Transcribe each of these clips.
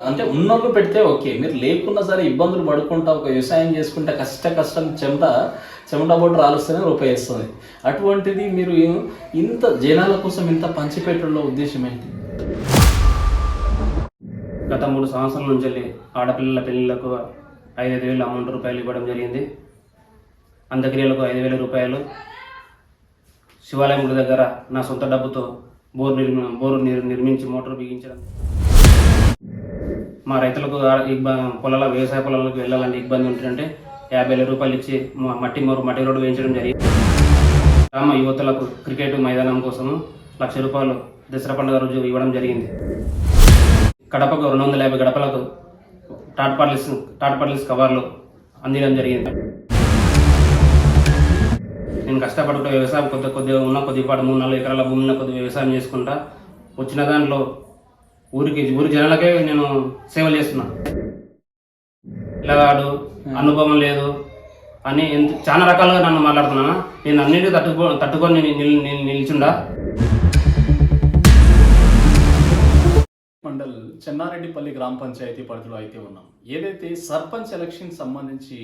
అంటే ఉన్నోళ్ళు పెడితే ఓకే. మీరు లేకున్నా సరే ఇబ్బందులు పడుకుంటా ఒక వ్యవసాయం చేసుకుంటే కష్ట కష్టం చెమట చెమట బొట్టు రాలుస్తూనే రూపాయి ఇస్తుంది అటువంటిది మీరు ఇంత జనాల కోసం ఇంత పంచిపెట్టడంలో ఉద్దేశం ఏంటి? గత మూడు సంవత్సరాల నుంచి వెళ్ళి ఆడపిల్లల పెళ్ళిళ్ళకు ఐదైదు వేలు అమౌంట్ రూపాయలు ఇవ్వడం జరిగింది. అంధక్రియలకు ఐదు వేల రూపాయలు. శివాలయం దగ్గర నా సొంత డబ్బుతో బోర్ నిర్మి బోరు నిర్ నిర్మించి మోటార్ బిగించడం. మా రైతులకు పొలాల వ్యవసాయ పొలాలకు వెళ్ళాలంటే ఇబ్బంది ఉంటుందంటే యాభై వేల రూపాయలు ఇచ్చి మట్టి మరు మట్టి రోడ్డు వేయించడం జరిగింది గ్రామ యువతలకు క్రికెట్ మైదానం కోసము లక్ష రూపాయలు దసరా పండుగ రోజు ఇవ్వడం జరిగింది. కడపకు రెండు వందల యాభై గడపలకు టాట్పార్లిస్ టాట్పార్లిస్ కవర్లు అందించడం జరిగింది. నేను కష్టపడుకుంటే వ్యవసాయం కొద్ది కొద్దిగా ఉన్న కొద్దిపాటు మూడు నాలుగు ఎకరాల భూమిలో కొద్దిగా వ్యవసాయం చేసుకుంటా వచ్చిన దాంట్లో ఊరికి ఊరి జనాలకే నేను సేవలు చేస్తున్నా. పిల్లగాడు అనుభవం లేదు. అని ఎంత చాలా రకాలుగా నన్ను మాట్లాడుతున్నాను నేను అన్నిటికీ తట్టుకో తట్టుకొని నిల్ నిల్చుండా. మండల్ చెన్నారెడ్డిపల్లి గ్రామ పంచాయతీ పరిధిలో అయితే ఉన్నాం. ఏదైతే సర్పంచ్ ఎలక్షన్ సంబంధించి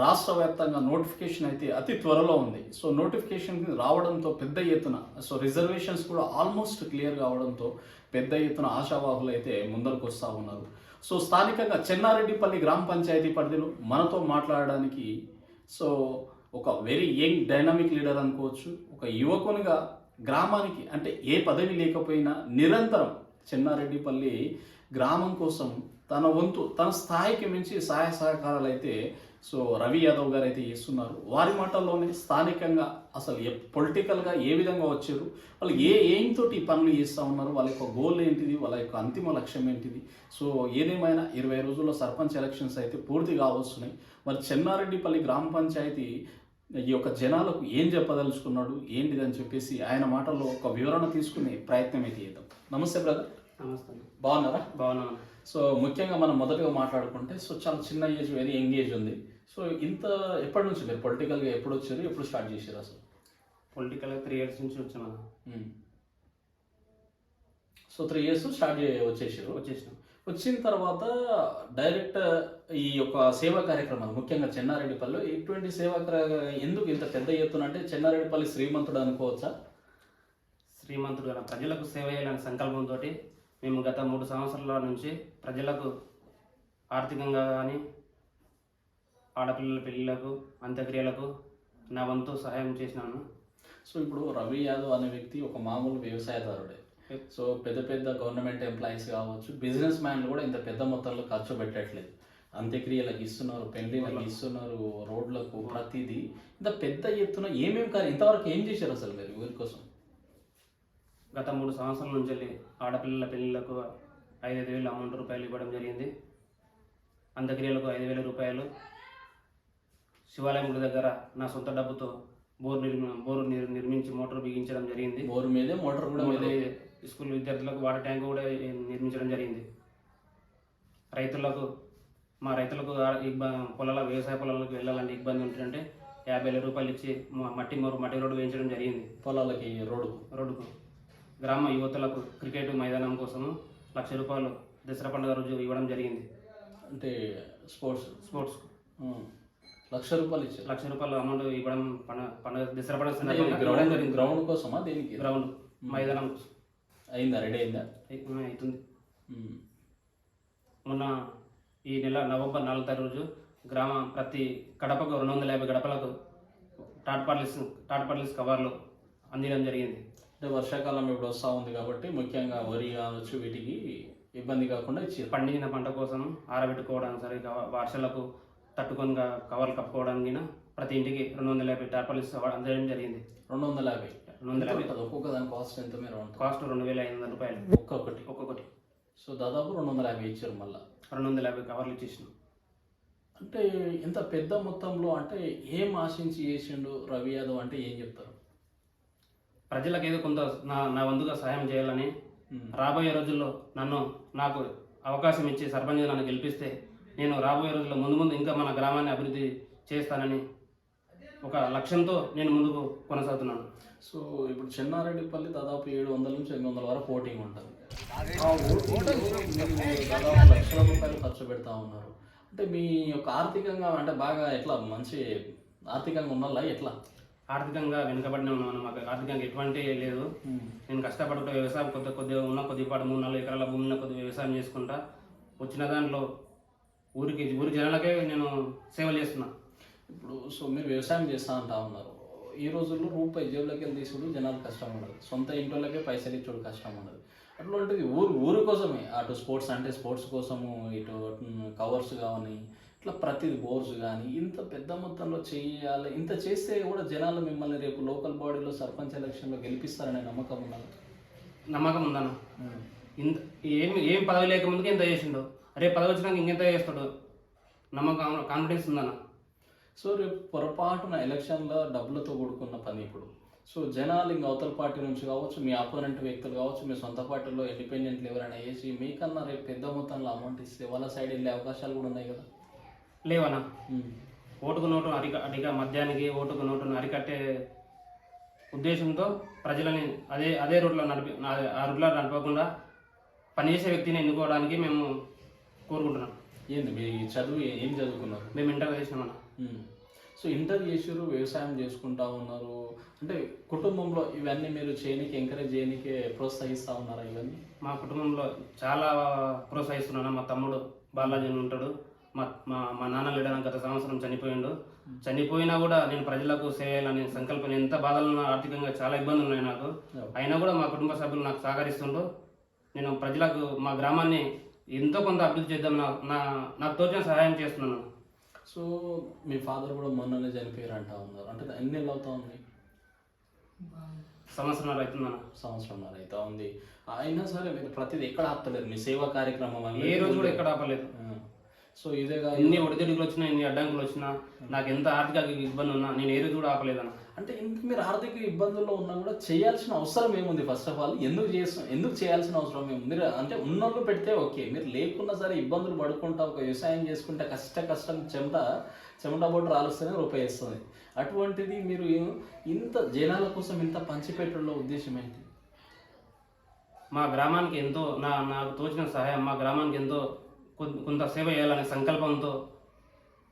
రాష్ట్ర వ్యాప్తంగా నోటిఫికేషన్ అయితే అతి త్వరలో ఉంది. సో నోటిఫికేషన్ రావడంతో పెద్ద ఎత్తున సో రిజర్వేషన్స్ కూడా ఆల్మోస్ట్ క్లియర్ కావడంతో పెద్ద ఎత్తున ఆశావాహులు అయితే ముందరకు వస్తూ ఉన్నారు. సో స్థానికంగా చెన్నారెడ్డిపల్లి గ్రామ పంచాయతీ పరిధిలో మనతో మాట్లాడడానికి సో ఒక వెరీ యంగ్ డైనమిక్ లీడర్ అనుకోవచ్చు. ఒక యువకునిగా గ్రామానికి అంటే ఏ పదవి లేకపోయినా నిరంతరం చెన్నారెడ్డిపల్లి గ్రామం కోసం తన వంతు తన స్థాయికి మించి సహాయ సహకారాలు అయితే సో రవి యాదవ్ గారు అయితే చేస్తున్నారు వారి మాటల్లోనే స్థానికంగా అసలు పొలిటికల్గా ఏ విధంగా వచ్చారు వాళ్ళు ఏ ఎయిమ్ తోటి ఈ పనులు చేస్తూ ఉన్నారు వాళ్ళ యొక్క గోల్ ఏంటిది వాళ్ళ యొక్క అంతిమ లక్ష్యం ఏంటిది? సో ఏదేమైనా ఇరవై రోజుల్లో సర్పంచ్ ఎలక్షన్స్ అయితే పూర్తి కావస్తున్నాయి. మరి చెన్నారెడ్డిపల్లి గ్రామ పంచాయతీ ఈ యొక్క జనాలకు ఏం చెప్పదలుచుకున్నాడు ఏంటిది అని చెప్పేసి ఆయన మాటల్లో ఒక వివరణ తీసుకునే ప్రయత్నం అయితే చేద్దాం. నమస్తే బ్రదర్. నమస్తే. బాగున్నారా? బాగున్నాను. సో ముఖ్యంగా మనం మొదటగా మాట్లాడుకుంటే సో చాలా చిన్న ఏజ్ వెరీ యంగ్ ఏజ్ ఉంది. సో ఇంత ఎప్పటి నుంచి మీరు పొలిటికల్గా ఎప్పుడు వచ్చారు? ఎప్పుడు స్టార్ట్ చేశారు అసలు? పొలిటికల్ త్రీ ఇయర్స్ నుంచి వచ్చాను. Mm. So three years start వచ్చేసారు. వచ్చేసినాం. వచ్చిన తర్వాత డైరెక్ట్ ఈ యొక్క సేవా కార్యక్రమాలు ముఖ్యంగా చెన్నారెడ్డిపల్లి ఇటువంటి సేవా ఎందుకు ఇంత పెద్ద ఎత్తున అంటే చెన్నారెడ్డిపల్లి శ్రీమంతుడు అనుకోవచ్చా? శ్రీమంతుడు గల ప్రజలకు సేవ చేయాలనే సంకల్పంతో మేము గత మూడు సంవత్సరాల నుంచి ప్రజలకు ఆర్థికంగా కానీ ఆడపిల్లల పెళ్ళిళ్ళకు అంత్యక్రియలకు నా వంతు సహాయం చేసినాను. సో ఇప్పుడు రవి యాదవ్ అనే వ్యక్తి ఒక మామూలు వ్యవసాయదారుడే. సో పెద్ద పెద్ద గవర్నమెంట్ ఎంప్లాయీస్ కావచ్చు బిజినెస్ మ్యాన్లు కూడా ఇంత పెద్ద మొత్తంలో ఖర్చు పెట్టట్లేదు. అంత్యక్రియలకు ఇస్తున్నారు పెళ్ళిళ్ళకి ఇస్తున్నారు రోడ్లకు ప్రతిదీ. ఇంత పెద్ద ఎత్తున ఏమేమి కానీ ఇంతవరకు ఏం చేశారు అసలు మీరు ఊరి కోసం? గత మూడు సంవత్సరాల నుంచి వెళ్ళి ఆడపిల్లల పెళ్ళిళ్ళకు ఐదైదు వేలు అమౌంట్ రూపాయలు ఇవ్వడం జరిగింది. అంత్యక్రియలకు ఐదు వేల రూపాయలు శివాలయం గుడి దగ్గర నా సొంత డబ్బుతో బోర్ నిర్మి బోరు నిర్ నిర్మించి మోటార్ బిగించడం జరిగింది. బోరు మీదే మోటార్ కూడా మీదే. స్కూల్ విద్యార్థులకు వాటర్ ట్యాంక్ కూడా నిర్మించడం జరిగింది. రైతులకు మా రైతులకు పొలాల వ్యవసాయ పొలాలకు వెళ్ళాలంటే ఇబ్బంది ఉంటుందంటే యాభై వేల రూపాయలు ఇచ్చి మట్టి మోరు మట్టి రోడ్డు వేయించడం జరిగింది. పొలాలకి రోడ్డు రోడ్డుకు. గ్రామ యువతలకు క్రికెట్ మైదానం కోసము లక్ష రూపాయలు దసరా పండుగ రోజు ఇవ్వడం జరిగింది. అంటే స్పోర్ట్స్. స్పోర్ట్స్ లక్ష రూపాయలు ఇచ్చారు. లక్ష రూపాయలు అమౌంట్ ఇవ్వడం పండుగ పండుగ దసరా పండుగ సందర్భంగా గ్రౌండ్ జరిగింది గ్రౌండ్ కోసమా దేనికి? గ్రౌండ్ మైదానం కోసం. అయిందా రెడీ అయిందా? అయి- అవుతుంది మ్మ్. మొన్న ఈ నెల నవంబర్ నాలుగు తారీఖు రోజు గ్రామ ప్రతి గడపకు రెండు వందల యాభై గడపలకు టాట్పార్లిస్ టాట్పార్లిస్ కవర్లు అందించడం జరిగింది. అంటే వర్షాకాలం ఇప్పుడు వస్తూ ఉంది కాబట్టి ముఖ్యంగా వరి కావచ్చు వీటికి ఇబ్బంది కాకుండా ఇచ్చారు. పండించిన పంట కోసం ఆరబెట్టుకోవడానికి సరే కవ- వర్షాలకు తట్టుకొని కవర్లు కప్పుకోవడానికి ప్రతి ఇంటికి రెండు వందల యాభై టార్పాలిస్ అందడం జరిగింది. రెండు వందల యాభై. రెండు వందల యాభై. ఒక్కొక్క దాని కాస్ట్ ఎంత మీరు కాస్ట్ రెండు వేల ఐదు వందల రూపాయలు. ఒక్కొక్కటి. ఒక్కొక్కటి. సో దాదాపు రెండు వందల యాభై ఇచ్చారు మళ్ళీ? రెండు వందల యాభై కవర్లు ఇచ్చేసినాం. అంటే ఇంత పెద్ద మొత్తంలో అంటే ఏం ఆశించి చేసిండు రవి యాదవ్ అంటే ఏం చెప్తారు? ప్రజలకు ఏదో కొంత నా నా వంతుగా సహాయం చేయాలని రాబోయే రోజుల్లో నన్ను నాకు అవకాశం ఇచ్చి సర్పంచ్ నన్ను గెలిపిస్తే నేను రాబోయే రోజుల్లో ముందు ముందు ఇంకా మన గ్రామాన్ని అభివృద్ధి చేస్తానని ఒక లక్ష్యంతో నేను ముందుకు కొనసాగుతున్నాను. సో ఇప్పుడు చెన్నారెడ్డిపల్లి దాదాపు ఏడు వందల నుంచి ఎనిమిది వందల వరకు ఓటింగ్ ఉంటుంది. ఆ దాదాపు లక్షల రూపాయలు ఖర్చు పెడతా ఉన్నారు. అంటే మీ యొక్క ఆర్థికంగా అంటే బాగా ఎట్లా మంచి ఆర్థికంగా ఉన్నలా ఎట్లా? ఆర్థికంగా వెనుకబడిన ఉన్నాను మాకు ఆర్థికంగా ఎటువంటి లేదు. నేను కష్టపడుకుంటూ వ్యవసాయం కొద్ది కొద్దిగా ఉన్న కొద్దిపాటు మూడు నాలుగు ఎకరాల భూమిలో కొద్దిగా వ్యవసాయం చేసుకుంటా వచ్చిన దాంట్లో ఊరికి ఊరి జనాలకే నేను సేవలు చేస్తున్నా. ఇప్పుడు సో మీరు వ్యవసాయం చేస్తా అంటా ఉన్నారు. ఈ రోజుల్లో రూపాయి జేబులోకి వెళ్ళి తీసుడు జనాలు కష్టం ఉండదు సొంత ఇంట్లోకే పైసలు ఇచ్చుడు కష్టం ఉండదు అట్లాంటిది ఊరు ఊరు కోసమే. అటు స్పోర్ట్స్ అంటే స్పోర్ట్స్ కోసము ఇటు కవర్స్ కానీ ఇట్లా ప్రతిది బోర్స్ కానీ ఇంత పెద్ద మొత్తంలో చేయాలి ఇంత చేస్తే కూడా జనాలు మిమ్మల్ని రేపు లోకల్ బాడీలో సర్పంచ్ ఎలక్షన్లో గెలిపిస్తారనే నమ్మకం ఉన్నది నమ్మకం ఉందన్న. ఇంత ఏం ఏం పదవి లేకముందుకు ఇంత చేసిండు. రేపు పదవి వచ్చినాక ఇంకెంత చేస్తాడు? నమ్మకం కాన్ఫిడెన్స్ ఉందన్న. సో రేపు పొరపాటున ఎలక్షన్లో డబ్బులతో కూడుకున్న పని ఇప్పుడు. సో జనాలు ఇంక అవతల పార్టీ నుంచి కావచ్చు మీ అపోనెంట్ వ్యక్తులు కావచ్చు మీ సొంత పార్టీలో ఇండిపెండెంట్లు ఎవరైనా వేసి మీకన్నా రేపు పెద్ద మొత్తంలో అమౌంట్ ఇస్తే వాళ్ళ సైడ్ వెళ్ళే అవకాశాలు కూడా ఉన్నాయి కదా? లేవన్నా. ఓటుకు నోటు అరిక అడిగా మద్యానికి ఓటుకు నోటును అరికట్టే ఉద్దేశంతో ప్రజలని అదే అదే రూట్లో నడిపి ఆ రూట్లో నడపకుండా పనిచేసే వ్యక్తిని ఎన్నుకోవడానికి మేము కోరుకుంటున్నాం ఏంది? మీ చదువు ఏ- ఏం చదువుకున్నారు? మేము ఇంటర్ చేసినామన్న. సో ఇంటర్ చేసారు వ్యవసాయం చేసుకుంటా ఉన్నారు. అంటే కుటుంబంలో ఇవన్నీ మీరు చేయనికి ఎంకరేజ్ చేయనికి ప్రోత్సహిస్తూ ఉన్నారా ఇవన్నీ? మా కుటుంబంలో చాలా ప్రోత్సహిస్తున్నాను. మా తమ్ముడు బాలాజీ అని ఉంటాడు. మా మా మా నాన్న లేడన గత సంవత్సరం చనిపోయిండు. చనిపోయినా కూడా నేను ప్రజలకు సేవ చేయాలని సంకల్పం ఎంత బాధలు ఉన్నా ఆర్థికంగా చాలా ఇబ్బందులు ఉన్నాయి నాకు. అయినా కూడా మా కుటుంబ సభ్యులు నాకు సహకరిస్తుండ్రు. నేను ప్రజలకు మా గ్రామాన్ని ఎంతో కొంత అభివృద్ధి చేద్దాం నా నా నాకు తోచిన సహాయం చేస్తున్నాను. సో మీ ఫాదర్ కూడా మొన్ననే చనిపోయారు అంటా ఉన్నారు అంటే ఎన్ని నెలలు అవుతా ఉంది? సంవత్సరాలు అవుతుందన్న. సంవత్సరంన్నర అవుతా ఉంది. అయినా సరే మీరు ప్రతిదీ ఎక్కడ ఆపుతలేరు మీ సేవా కార్యక్రమం అనేది ఏ రోజు కూడా ఎక్కడ ఆపలేదు. సో ఇదే కాదు ఎన్ని ఒడిదుడుకులు వచ్చినా ఎన్ని అడ్డంకులు వచ్చినా నాకు ఎంత ఆర్థిక ఇబ్బంది ఉన్నా నేను ఏ రోజు కూడా ఆపలేదన్న. అంటే ఇంత మీరు ఆర్థిక ఇబ్బందుల్లో ఉన్నా కూడా చేయాల్సిన అవసరం ఏముంది ఫస్ట్ ఆఫ్ ఆల్ ఎందుకు చేస్తాం ఎందుకు చేయాల్సిన అవసరం ఏముంది? మీరు అంటే ఉన్నోళ్ళు పెడితే ఓకే మీరు లేకున్నా సరే ఇబ్బందులు పడుకుంటా ఒక వ్యవసాయం చేసుకుంటే కష్ట కష్టం చెమట చెమట బొట్టు రాలుస్తేనే రూపాయి ఇస్తుంది అటువంటిది మీరు ఇంత జనాల కోసం ఇంత పంచిపెట్టడంలో ఉద్దేశం ఏంటి? మా గ్రామానికి ఎంతో నా నాకు తోచిన సహాయం మా గ్రామానికి ఎంతో కొంత సేవ చేయాలనే సంకల్పంతో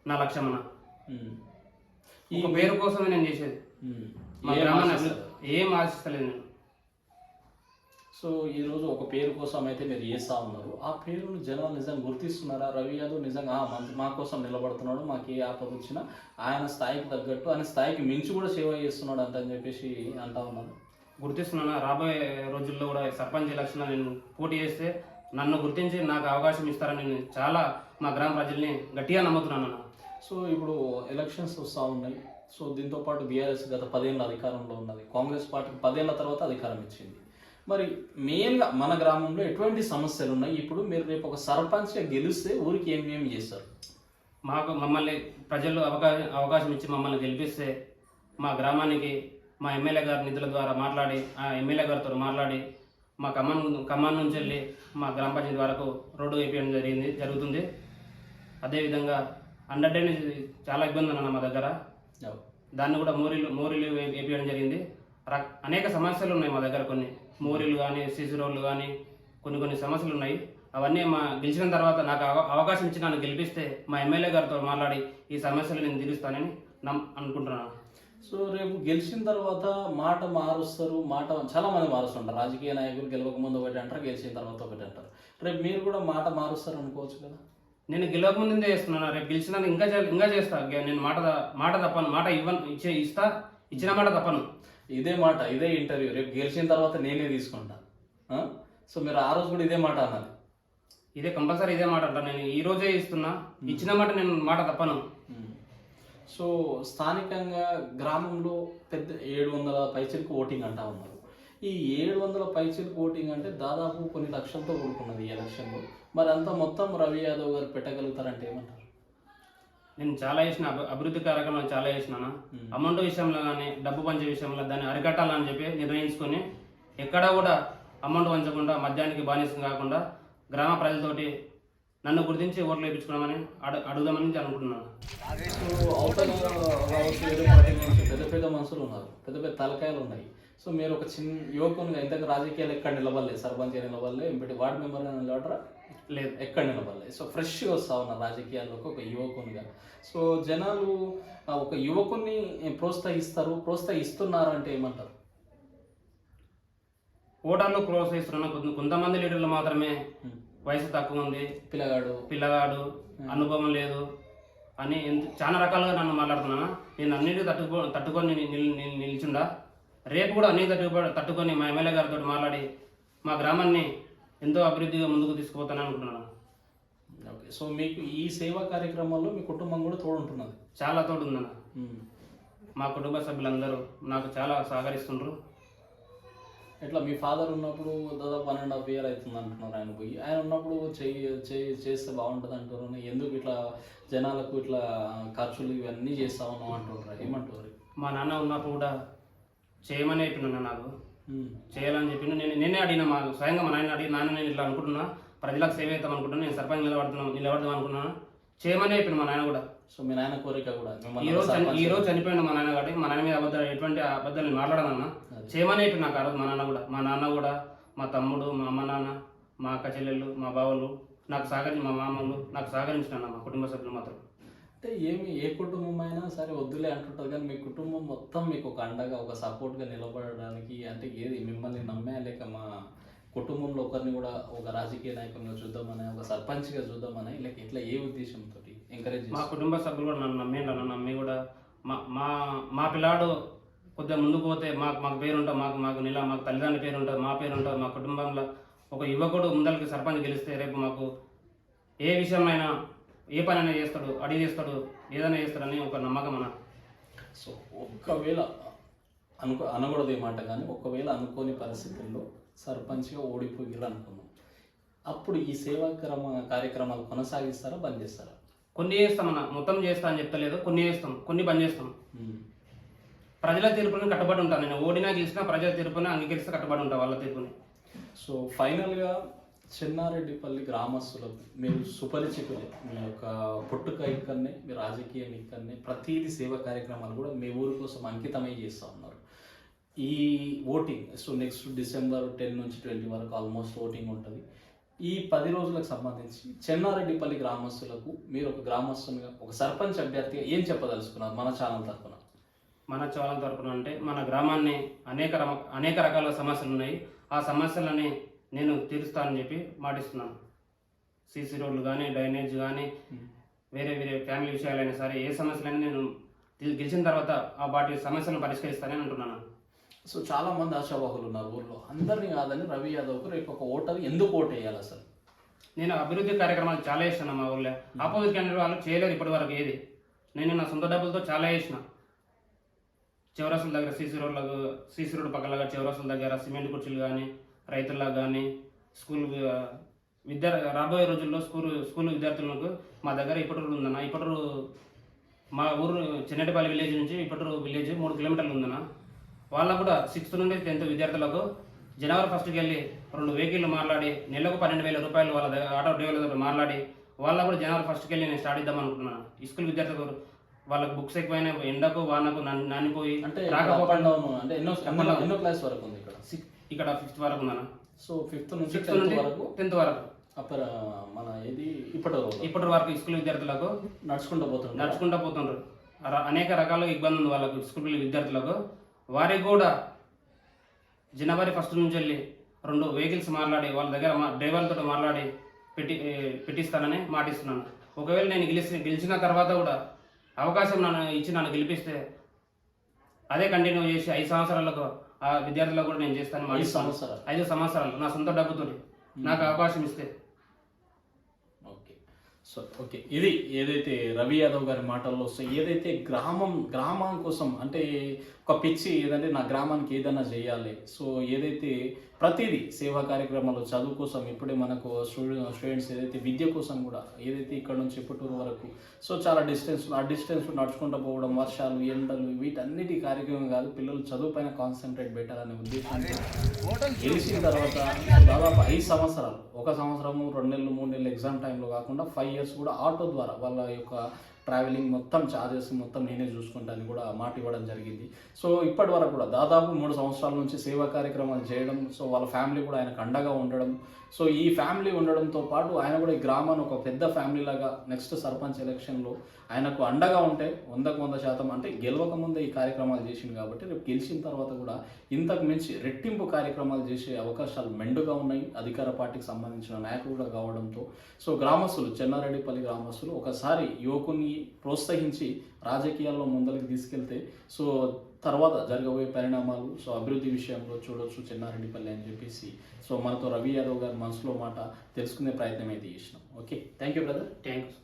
నా లక్ష్యం అన్న ఉమ్. ఈ పేరు కోసమే నేను చేసేది. ఏం? అభివృద్ధి- ఏం ఆశిస్తలేదు. నేను సో ఈ రోజు ఒక పేరు కోసం అయితే మీరు చేస్తా ఉన్నారు. ఆ పేరును జనాలు నిజంగా గుర్తిస్తున్నారా? రవి యాదవ్ నిజంగా "ఆ, మన- మా కోసం నిలబడుతున్నాడు మాకు ఏ ఆపద వచ్చినా ఆయన స్థాయికి తగ్గట్టు ఆయన స్థాయికి మించి కూడా సేవ చేస్తున్నాడు అంత అని చెప్పేసి అంటా ఉన్నారు. గుర్తిస్తున్నాను? రాబోయే రోజుల్లో కూడా సర్పంచ్ ఎలక్షన్ నేను పోటీ చేస్తే నన్ను గుర్తించి నాకు అవకాశం ఇస్తారని నేను చాలా మా గ్రామ ప్రజల్ని గట్టిగా నమ్ముతున్నాను అన్న సో ఇప్పుడు ఎలక్షన్స్ వస్తూ ఉన్నాయి. సో దీంతో పాటు బీఆర్ఎస్ గత పదేళ్ళ అధికారంలో ఉన్నది. కాంగ్రెస్ పార్టీకి పదేళ్ళ తర్వాత అధికారం ఇచ్చింది. మరి మెయిన్గా మన గ్రామంలో ఎటువంటి సమస్యలు ఉన్నాయి? ఇప్పుడు మీరు రేపు ఒక సర్పంచ్గా గెలిస్తే ఊరికి ఏమేమి చేస్తారు? మాకు మమ్మల్ని ప్రజలు అవకాశం అవకాశం ఇచ్చి మమ్మల్ని గెలిపిస్తే మా గ్రామానికి మా ఎమ్మెల్యే గారి నిధుల ద్వారా మాట్లాడి ఆ ఎమ్మెల్యే గారితో మాట్లాడి మా ఖమ్మం ఖమ్మం నుంచి వెళ్ళి మా గ్రామ పంచాయతీ వరకు రోడ్డు వేపించడం జరిగింది జరుగుతుంది. అదేవిధంగా అండర్ డ్రైనేజ్ చాలా ఇబ్బంది అన్న మా దగ్గర. దాన్ని కూడా మోరీలు మోరీలు వే- వేపించడం జరిగింది. ర- అనేక సమస్యలు ఉన్నాయి మా దగ్గర కొన్ని. మోరీలు కానీ సిసి రోడ్లు కానీ కొన్ని కొన్ని సమస్యలు ఉన్నాయి. అవన్నీ మా గెలిచిన తర్వాత నాకు అవ- అవకాశం ఇచ్చి నన్ను గెలిపిస్తే మా ఎమ్మెల్యే గారితో మాట్లాడి ఈ సమస్యలు నేను తీరుస్తానని నమ్ అనుకుంటున్నాను. సో రేపు గెలిచిన తర్వాత మాట మారుస్తారు. మాట చాలా మంది మారుస్తుంటారు. రాజకీయ నాయకులు గెలవక ముందు ఒకటి అంటారు గెలిచిన తర్వాత ఒకటి అంటారు. రేపు మీరు కూడా మాట మారుస్తారు అనుకోవచ్చు కదా? నేను గెలవక ముందే చేస్తున్నాను. రేపు గెలిచినా ఇంకా ఇంకా చేస్తా. నేను మాట మాట తప్పను. మాట ఇవ్వను ఇచ్చే ఇస్తా ఇచ్చిన మాట తప్పను. ఇదే మాట ఇదే ఇంటర్వ్యూ రేపు గెలిచిన తర్వాత నేనే తీసుకుంటా? సో మీరు ఆ రోజు కూడా ఇదే మాట అనాలి. ఇదే కంపల్సరీ ఇదే మాట అంట. నేను ఈ రోజే ఇస్తున్నా. ఇచ్చిన మాట నేను మాట తప్పను. సో స్థానికంగా గ్రామంలో పెద్ద ఏడు వందల పైచలకు ఓటింగ్ అంటా ఉన్నారు. ఈ ఏడు వందల పైచలకు ఓటింగ్ అంటే దాదాపు కొన్ని లక్షలతో కూడుకున్నది ఈ ఎలక్షన్లో. మరి అంతా మొత్తం రవి యాదవ్ గారు పెట్టగలుగుతారంటే ఏమంటారు? నేను చాలా చేసిన అభి- అభివృద్ధి కార్యక్రమాలు చాలా చేసినాను అమౌంట్ విషయంలో కానీ డబ్బు పంచే విషయంలో దాన్ని అరికట్టాలని చెప్పి నిర్ణయించుకొని ఎక్కడా కూడా అమౌంట్ పంచకుండా మద్యానికి బానిసం కాకుండా గ్రామ ప్రజలతోటి నన్ను గుర్తించి ఓట్లు వేయించుకున్నామని అడు అడుగుదామని అనుకుంటున్నాను. పెద్ద పెద్ద మనుషులు ఉన్నారు. పెద్ద పెద్ద తలకాయలు ఉన్నాయి. సో మీరు ఒక చిన్న యువకునిగా ఇంతకు రాజకీయాలు ఎక్కడ నిలబడలేదు సర్పంచ్ నిలబడలే ఎంపీ వార్డు మెంబర్ నిలబడరా? లేదు ఎక్కడ నిలబడలేదు. సో ఫ్రెష్గా వస్తా ఉన్నారు రాజకీయాల్లోకి ఒక యువకునిగా. సో జనాలు ఒక యువకుని ప్రోత్సహిస్తారు ప్రోత్సహిస్తున్నారు అంటే ఏమంటారు? ఓటర్లు ప్రోత్సహిస్తున్న కొంత- కొంతమంది లీడర్లు మాత్రమే. వయసు తక్కువ ఉంది. పిల్లగాడు. పిల్లగాడు అనుభవం లేదు అని ఎంత- చాలా రకాలుగా నన్ను మాట్లాడుతున్నాను? నేను అన్నిటి తట్టుకో తట్టుకొని నిల్- నిల్- నిల్- నిల్చుండా? రేపు కూడా అన్ని తట్టుకో తట్టుకొని మా ఎమ్మెల్యే గారితో మాట్లాడి మా గ్రామాన్ని ఎంతో అభివృద్ధిగా ముందుకు తీసుకుపోతానని అనుకుంటున్నాను. ఓకే. సో మీకు ఈ సేవా కార్యక్రమాల్లో మీ కుటుంబం కూడా తోడుంటున్నది? చాలా తోడు ఉందన్న మా కుటుంబ సభ్యులందరూ నాకు చాలా సహకరిస్తుండ్రు. ఎట్లా మీ ఫాదర్ ఉన్నప్పుడు దాదాపు వన్ అండ్ హాఫ్ ఇయర్ అవుతుంది అంటున్నారు ఆయన పోయి. ఆయన ఉన్నప్పుడు చేయి చేస్తే బాగుంటుంది అంటున్నారు. ఎందుకు ఇట్లా జనాలకు ఇట్లా ఖర్చులు ఇవన్నీ చేస్తా ఉన్నాం అంటున్నారు? ఏమంటారు మా నాన్న ఉన్నప్పుడు కూడా చేయమని చెప్పిండు నాకు. చేయాలని చెప్పిండు నేను నేనే అడిగిన మా స్వయంగా మా నాయన అడిగి నాన్న నేను ఇట్లా అనుకుంటున్నా. ప్రజలకు సేవ చేద్దాం అనుకుంటున్నా. నేను సర్పంచ్ నిలబడుతున్నాను నిలబడదాం అనుకున్నాను చేయమని చెప్పిండు మా నాయన కూడా. సో మీ నాయన కోరిక కూడా ఈ రోజు ఈ రోజు చనిపోయిండు మా నాన్న కాబట్టి మా నాన్న మీద అబద్ధాలు ఎటువంటి అబద్ధాలు నేను మాట్లాడనన్నా. చేయమని చెప్పిండు నాకు ఆ రోజు మా నాన్న కూడా. మా నాన్న కూడా మా తమ్ముడు మా అమ్మ నాన్న మా అక్క చెల్లెళ్ళు మా బావలు నాకు సహకరించి మా మామలు నాకు సహకరించిన మా కుటుంబ సభ్యులు మాత్రం. అంటే ఏమి ఏ కుటుంబం అయినా సరే వద్దులే అంటుంటారు కానీ మీ కుటుంబం మొత్తం మీకు ఒక అండగా ఒక సపోర్ట్గా నిలబడడానికి అంటే ఏది? మిమ్మల్ని నమ్మే లేక మా కుటుంబంలో ఒకరిని కూడా ఒక రాజకీయ నాయకునిగా చూద్దామని ఒక సర్పంచ్గా చూద్దామని లేక ఇట్లా ఏ ఉద్దేశంతో ఎంకరేజ్ మా కుటుంబ సభ్యులు కూడా నన్ను నమ్మిండ్రు నన్ను నమ్మి కూడా మా మా మా పిల్లాడు కొద్దిగా ముందుకు పోతే మాకు మాకు పేరు ఉంటుంది మాకు మాకు నిల మాకు తల్లిదండ్రుల పేరు ఉంటుంది మా పేరు ఉంటుంది మా కుటుంబంలో ఒక యువకుడు ముందరికి సర్పంచ్ గెలిస్తే రేపు మాకు ఏ విషయమైనా ఏ పనైనా చేస్తాడు అడిగి చేస్తాడు ఏదైనా చేస్తాడని ఒక నమ్మకం అన్న. సో ఒకవేళ అనుకో అనకూడదు ఈ మాట కానీ ఒకవేళ అనుకోని పరిస్థితుల్లో సర్పంచ్గా ఓడిపోయారు అనుకున్నాం అప్పుడు ఈ సేవా క్రమ కార్యక్రమాలు కొనసాగిస్తారా బంద్ చేస్తారా? కొన్ని చేస్తామన్న మొత్తం చేస్తా అని చెప్తలేదు కొన్ని చేస్తాం. కొన్ని బంద్ చేస్తాం. ప్రజల తీర్పుని కట్టుబడి ఉంటాను. నేను ఓడినా గెలిచినా ప్రజల తీర్పుని అంగీకరిస్తే కట్టుబడి ఉంటా వాళ్ళ తీర్పుని. సో ఫైనల్గా చెన్నారెడ్డిపల్లి గ్రామస్తులకు మీరు సుపరిచితులే. మీ యొక్క పుట్టుక ఇక్కడనే మీ రాజకీయం ఇక్కడనే ప్రతిదీ సేవా కార్యక్రమాలు కూడా మీ ఊరి కోసం అంకితమై చేస్తూ ఉన్నారు. ఈ voting so next December ten నుంచి ట్వంటీ వరకు ఆల్మోస్ట్ ఓటింగ్ ఉంటుంది. ఈ పది రోజులకు సంబంధించి చెన్నారెడ్డిపల్లి గ్రామస్తులకు మీరు ఒక గ్రామస్తునిగా ఒక సర్పంచ్ అభ్యర్థిగా ఏం చెప్పదలుచుకున్నారు మన ఛానల్ తరఫున మన ఛానల్ తరఫున అంటే మన గ్రామాన్ని అనేక రమ అనేక రకాల సమస్యలు ఉన్నాయి. ఆ సమస్యలని నేను తీరుస్తానని చెప్పి మాటిస్తున్నాను. సీసీ రోడ్లు కానీ డ్రైనేజ్ కానీ వేరే వేరే ఫ్యామిలీ విషయాలైనా సరే ఏ సమస్యలైనా నేను గెలిచిన తర్వాత ఆ వాటి సమస్యలను పరిష్కరిస్తానని అంటున్నాను. సో చాలా మంది ఆశావాహులు ఉన్నారు ఊర్లో. అందరినీ కాదని రవి యాదవ్కు రేపు ఒక ఓటర్ ఎందుకు ఓటు వేయాలి అసలు? నేను అభివృద్ధి కార్యక్రమాలు చాలా చేసిన మా ఊళ్ళో ఆపోజిట్ క్యాండిడేట్ వాళ్ళు చేయలేరు ఇప్పటి వరకు ఏది. నేను నా సొంత డబ్బులతో చాలా చేసిన. చివరసుల దగ్గర సీసీ రోడ్లకు సీసీ రోడ్ పక్కల చివరసుల దగ్గర సిమెంట్ కుర్చీలు కానీ రైతులకు కానీ స్కూల్ విద్యా రాబోయే రోజుల్లో స్కూల్ స్కూల్ విద్యార్థులకు మా దగ్గర ఇప్పటి ఉందన్న. ఇప్పటి మా ఊరు చిన్నటిపల్లి విలేజ్ నుంచి ఇప్పటి విలేజ్ మూడు కిలోమీటర్లు ఉందన్న. వాళ్ళకు కూడా సిక్స్త్ నుండి టెన్త్ విద్యార్థులకు జనవరి ఫస్ట్కి వెళ్ళి రెండు వెహికల్ మాట్లాడి నెలకు పన్నెండు వేల రూపాయలు వాళ్ళ దగ్గర ఆటో డ్రైవర్ల దగ్గర మాట్లాడి వాళ్ళకు కూడా జనవరి ఫస్ట్కి వెళ్ళి నేను స్టార్ట్ ఇద్దాం అనుకుంటున్నాను ఈ స్కూల్ విద్యార్థులకు వాళ్ళకి బుక్స్ ఎక్కువైనా ఎండకు వానకు నాని- నానిపోయి అంటే అంటే ఎన్నో ఎన్నో క్లాస్ వరకు ఉంది ఇక్కడ? సిక్- ఇక్కడ ఫిఫ్త్ వరకు ఉందన్న. సో ఫిఫ్త్ నుంచి సిక్స్త్ టెన్త్ నుండి వరకు టెన్త్ వరకు. అప్పర్ మన ఇది ఇప్పటి వరకు ఇప్పటి వరకు స్కూల్ విద్యార్థులకు నడుచుకుంటూ పోతుంటారు నడుచుకుంటూ పోతుండ్రు. ర- అనేక రకాలుగా ఇబ్బంది ఉంది వాళ్ళకు స్కూల్ విద్యార్థులకు. వారికి కూడా జనవరి ఫస్ట్ నుంచి వెళ్ళి రెండు వెహికల్స్ మాట్లాడి వాళ్ళ దగ్గర మా డ్రైవర్లతో మాట్లాడి పెట్టి ఏ, పెట్టిస్తానని మాటిస్తున్నాను. ఒకవేళ నేను గెలిచి గెలిచిన తర్వాత కూడా అవకాశం నన్ను ఇచ్చి నన్ను గెలిపిస్తే అదే కంటిన్యూ చేసి ఐదు సంవత్సరాలకు ఆ విద్యార్థులకు కూడా నేను చేస్తాను ఐదు సంవత్సరాలు. ఐదు సంవత్సరాలు. నా సొంత డబ్బుతోటి నాకు అవకాశం ఇస్తే. ఓకే. So okay. ఇది ఏదైతే రవి యాదవ్ గారి మాటల్లో సో ఏదైతే గ్రామం గ్రామం కోసం అంటే ఒక పిచ్చి ఏదంటే నా గ్రామానికి ఏదైనా చేయాలి. సో ఏదైతే ప్రతిదీ సేవా కార్యక్రమాలు చదువు కోసం ఇప్పుడే మనకు స్టూడెంట్ స్టూడెంట్స్ ఏదైతే విద్య కోసం కూడా ఏదైతే ఇక్కడ నుంచి పుట్టూరు వరకు సో చాలా డిస్టెన్స్ ఆ డిస్టెన్స్ నడుచుకుంటూ పోవడం వర్షాలు ఎండలు వీటన్నిటి కార్యక్రమం కాదు పిల్లలు చదువు పైన కాన్సన్ట్రేట్ పెట్టాలనే ఉద్దేశం. గెలిచిన తర్వాత దాదాపు ఐదు సంవత్సరాలు ఒక సంవత్సరము రెండు నెలలు మూడు నెలలు ఎగ్జామ్ టైంలో కాకుండా ఫైవ్ ఇయర్స్ కూడా ఆటో ద్వారా వాళ్ళ యొక్క ట్రావెలింగ్ మొత్తం ఛార్జెస్ మొత్తం నేనే చూసుకుంటాను కూడా మాట ఇవ్వడం జరిగింది. సో ఇప్పటి వరకు కూడా దాదాపు మూడు సంవత్సరాల నుంచి సేవా కార్యక్రమాలు చేయడం సో వాళ్ళ ఫ్యామిలీ కూడా ఆయనకు అండగా ఉండడం సో ఈ ఫ్యామిలీ ఉండడంతో పాటు ఆయన కూడా ఈ గ్రామాన్ని ఒక పెద్ద ఫ్యామిలీ లాగా నెక్స్ట్ సర్పంచ్ ఎలక్షన్లో ఆయనకు అండగా ఉంటే వందకు వంద శాతం అంటే గెలవక ముందే ఈ కార్యక్రమాలు చేసింది కాబట్టి రేపు గెలిచిన తర్వాత కూడా ఇంతకు మించి రెట్టింపు కార్యక్రమాలు చేసే అవకాశాలు మెండుగా ఉన్నాయి. అధికార పార్టీకి సంబంధించిన నాయకులు కావడంతో సో గ్రామస్తులు చెన్నారెడ్డిపల్లి గ్రామస్తులు ఒకసారి యువకుని ప్రోత్సహించి రాజకీయాల్లో ముందరికి తీసుకెళ్తే సో తర్వాత జరగబోయే పరిణామాలు సో అభివృద్ధి విషయంలో చూడొచ్చు చిన్నారెడ్డిపల్లి అని చెప్పేసి. సో మనతో రవి యాదవ్ గారి మనసులో మాట తెలుసుకునే ప్రయత్నం అయితే చేసినాం. Okay? Thank you brother thanks